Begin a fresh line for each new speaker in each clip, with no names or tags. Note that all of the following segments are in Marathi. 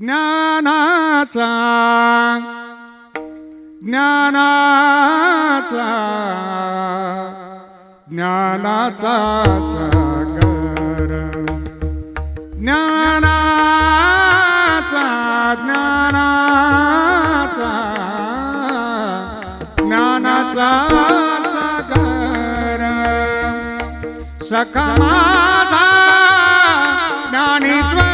ज्ञानाचा ज्ञानाचा ज्ञानाचा सागर. ज्ञानाचा ज्ञानाचा ज्ञानाचा सागर. सखा ज्ञानेश्वर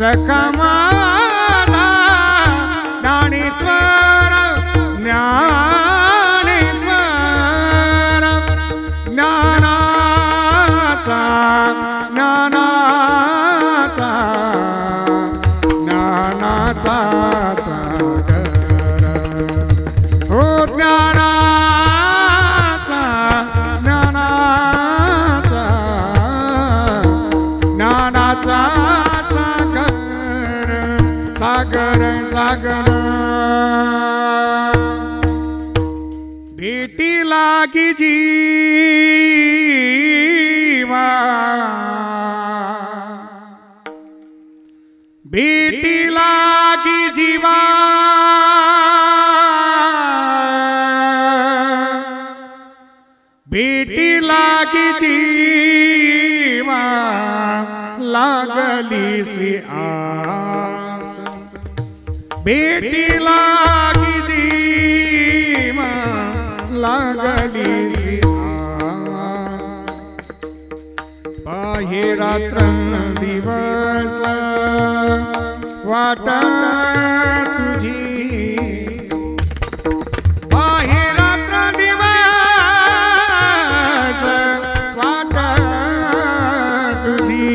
Come on. सागर सागर. भेटी लागी जीवा. भेटी लागी जीवा. भेटी लागी जीवा. लागली आस भेटी लागी जीवा लागली पाहे रात्र दिवस वाट तुझी। पाहे रात्र दिवस वाट तुझी।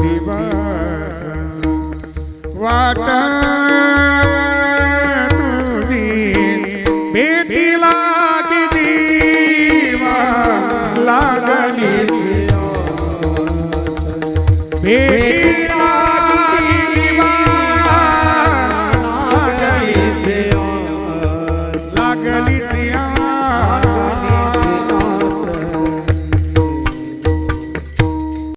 दिवस वाट तुझी भेटीला किती लागली.